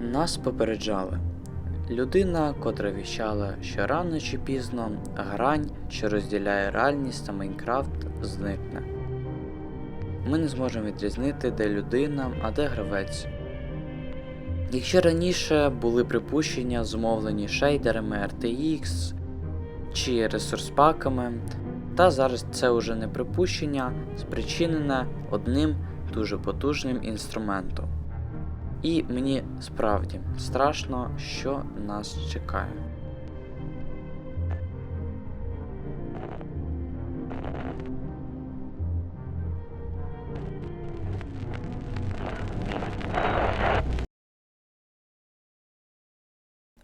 Нас попереджали. Людина, котра віщала, що рано чи пізно грань, що розділяє реальність та Майнкрафт, зникне. Ми не зможемо відрізнити, де людина, а де гравець. Якщо раніше були припущення, зумовлені шейдерами RTX чи ресурспаками, та зараз це уже не припущення, спричинене одним дуже потужним інструментом. І мені справді страшно, що нас чекає.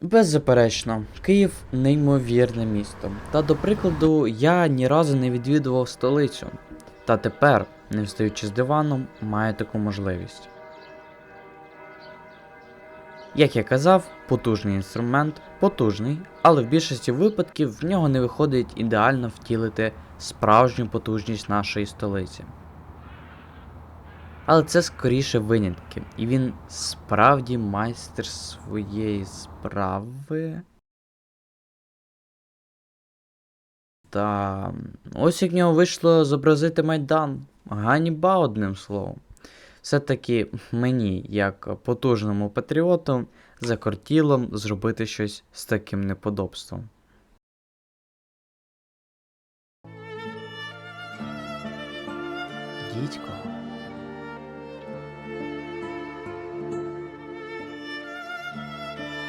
Беззаперечно, Київ неймовірне місто. Та до прикладу, я ні разу не відвідував столицю. Та тепер, не встаючи з диваном, маю таку можливість. Як я казав, потужний інструмент, потужний, але в більшості випадків в нього не виходить ідеально втілити справжню потужність нашої столиці. Але це скоріше винятки, і він справді майстер своєї справи. Та ось як нього вийшло зобразити Майдан. Ганьба одним словом. Все-таки мені, як потужному патріоту, закортіло зробити щось з таким неподобством. Дідько.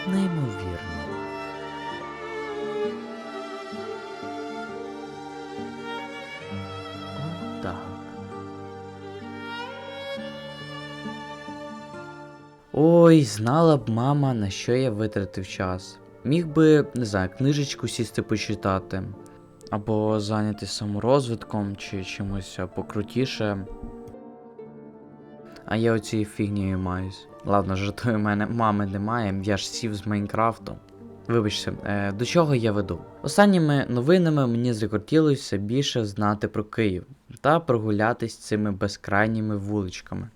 Неймовірно. Ой, знала б мама, на що я витратив час. Міг би, не знаю, книжечку сісти почитати, або зайнятися саморозвитком чи чимось покрутіше. А я оцією фігнею маюсь. Ладно, жартую, мене мами немає, я ж сів з Майнкрафту. Вибачте, е, до чого я веду? Останніми новинами мені закортілося більше знати про Київ та прогулятись цими безкрайніми вуличками.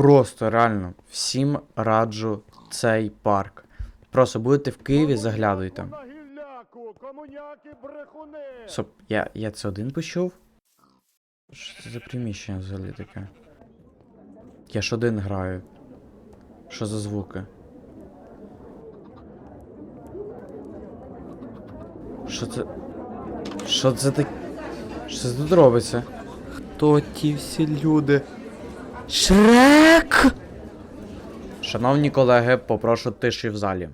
Просто реально всім раджу цей парк. Просто будете в Києві, заглядуйте. Стоп, я, я це один почув? Що це за приміщення взагалі таке? Я ж один граю. Що за звуки? Що це. Що це так. Що це тут робиться? Хто ті всі люди? Шрек! Шановні колеги, попрошу тиші в залі.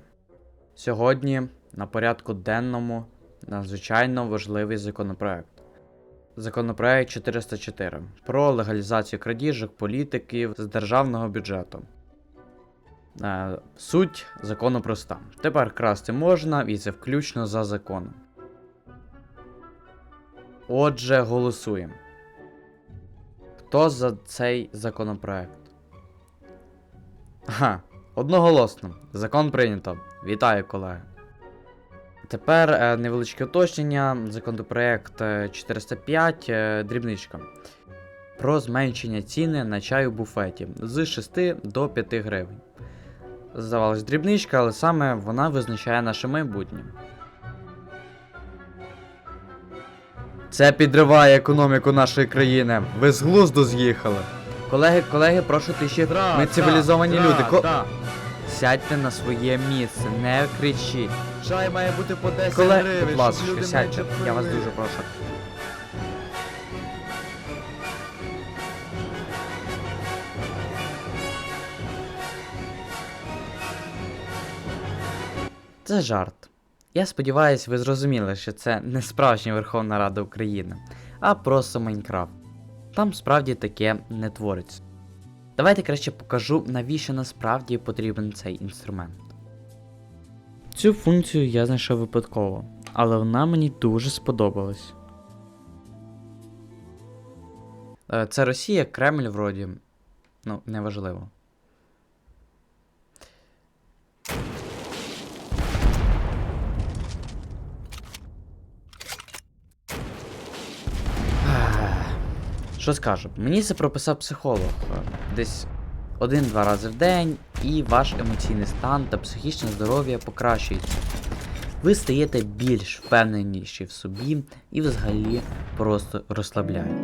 Сьогодні на порядку денному надзвичайно важливий законопроект. Законопроект 404 про легалізацію крадіжок політиків з державного бюджету. Е, суть закону проста. Тепер красти можна і це включно за законом. Отже, голосуємо. Хто за цей законопроект? Ага, одноголосно. Закон прийнято. Вітаю, колеги. Тепер е, невеличке уточнення. Законопроект е, 405, е, дрібничка. Про зменшення ціни на чай у буфеті з 6 до 5 гривень. Здавалось, дрібничка, але саме вона визначає наше майбутнє. Це підриває економіку нашої країни. Ви з глузду з'їхали. Колеги, колеги, прошу тиші. Ми цивілізовані люди. Ко- Сядьте на своє місце, не кричіть. Чай має бути по 10 Колеги, гривень, будь ласка, сядьте, я вас дуже прошу. Це жарт. Я сподіваюся, ви зрозуміли, що це не справжня Верховна Рада України, а просто Майнкрафт. Там справді таке не твориться. Давайте краще покажу, навіщо насправді потрібен цей інструмент. Цю функцію я знайшов випадково, але вона мені дуже сподобалась. Е, Це Росія, Кремль вроді. Ну, неважливо. Що скажу? Мені це прописав психолог. е, Десь один-два рази в день, і ваш емоційний стан та психічне здоров'я покращується. Ви стаєте більш впевненіші в собі і взагалі просто розслабляє.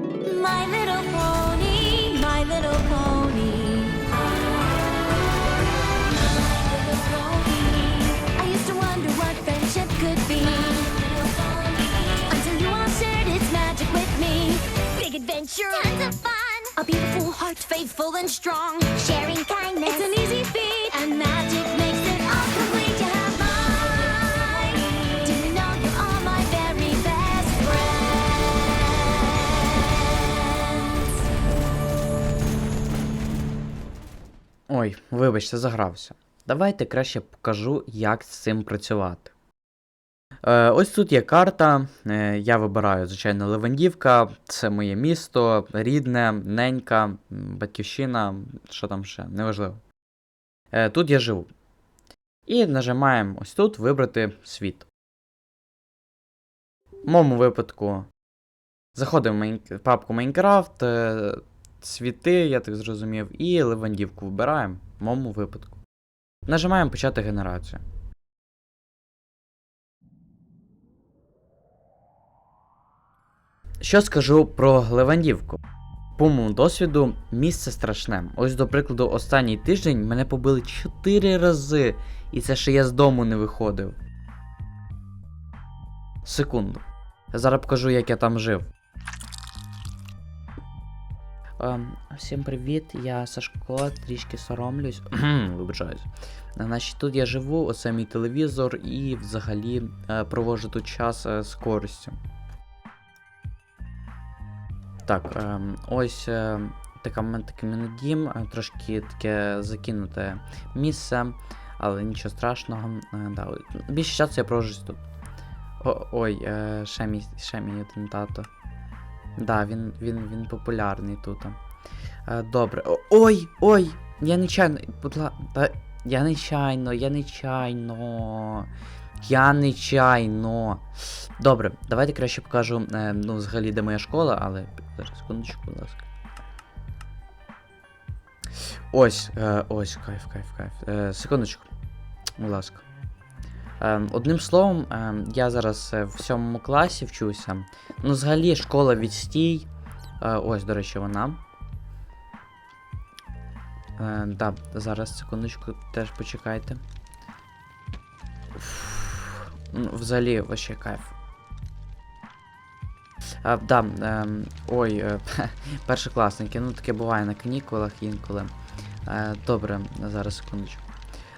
Adventure, tons of fun. A beautiful heart, faithful and strong. Sharing kindness, it's an easy feat. And magic makes it all complete. You have mine. Do you know you are my very best friends? Ой, вибачте, загрався. Давайте краще покажу, як з цим працювати. Е, ось тут є карта. Е, я вибираю, звичайно, Левандівка, це моє місто, рідне, ненька, батьківщина, що там ще, неважливо. Е, тут я живу. І нажимаємо ось тут вибрати світ. В моєму випадку заходимо в папку Майнкрафт, світи, я так зрозумів, і Левандівку вибираємо в моєму випадку. Нажимаємо почати генерацію. Що скажу про Левандівку? По моєму досвіду, місце страшне. Ось, до прикладу, останній тиждень мене побили 4 рази, і це ще я з дому не виходив. Секунду. Зараз покажу, як я там жив. Ем, всім привіт, я Сашко, трішки соромлюсь. Вибачаюсь. Значить, тут я живу, оце мій телевізор і взагалі е, проводжу тут час е, з користю. Так, ем, ось е, така, в мене такий мене е, трошки таке закинуте місце, але нічого страшного. Е, да, більше часу я проводжу тут. О, ой, ще мій, ще мій один тато. Да, він, він, він популярний тут. Добре. Ой, ой! Я нечайно. Будь ла... Та... Я нечайно, я нечайно. Я нечайно. Добре, давайте краще покажу, е, ну, взагалі, де моя школа, але. Зараз, секундочку, будь ласка. Ось, е, ось, кайф, кайф, кайф. Е, секундочку. Будь ласка. Одним словом, я зараз в сьомому класі вчуся. Ну, взагалі, школа відстій. Ось, до речі, вона. Е, да, зараз секундочку, теж почекайте. Взагалі, вообще кайф. А, да, ем, ой, е, першокласники, ну таке буває на канікулах інколи. Е, добре, зараз секундочку.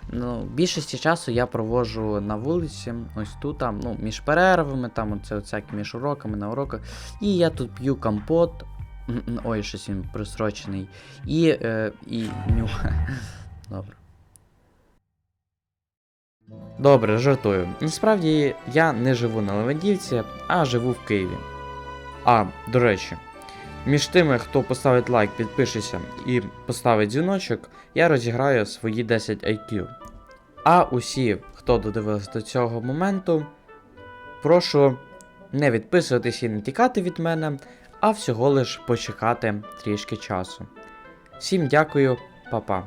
Ну, більшості часу я проводжу на вулиці, ось тут, там, ну, між перервами, там оце всякі між уроками на уроках. І я тут п'ю компот. Ой, щось він присрочений. І, е, і нюх. Добре. Добре, жартую. Насправді я не живу на Левандівці, а живу в Києві. А, до речі, між тими, хто поставить лайк, підпишеться і поставить дзвіночок, я розіграю свої 10 IQ. А усі, хто додивився до цього моменту, прошу не відписуватись і не тікати від мене, а всього лиш почекати трішки часу. Всім дякую, па-па.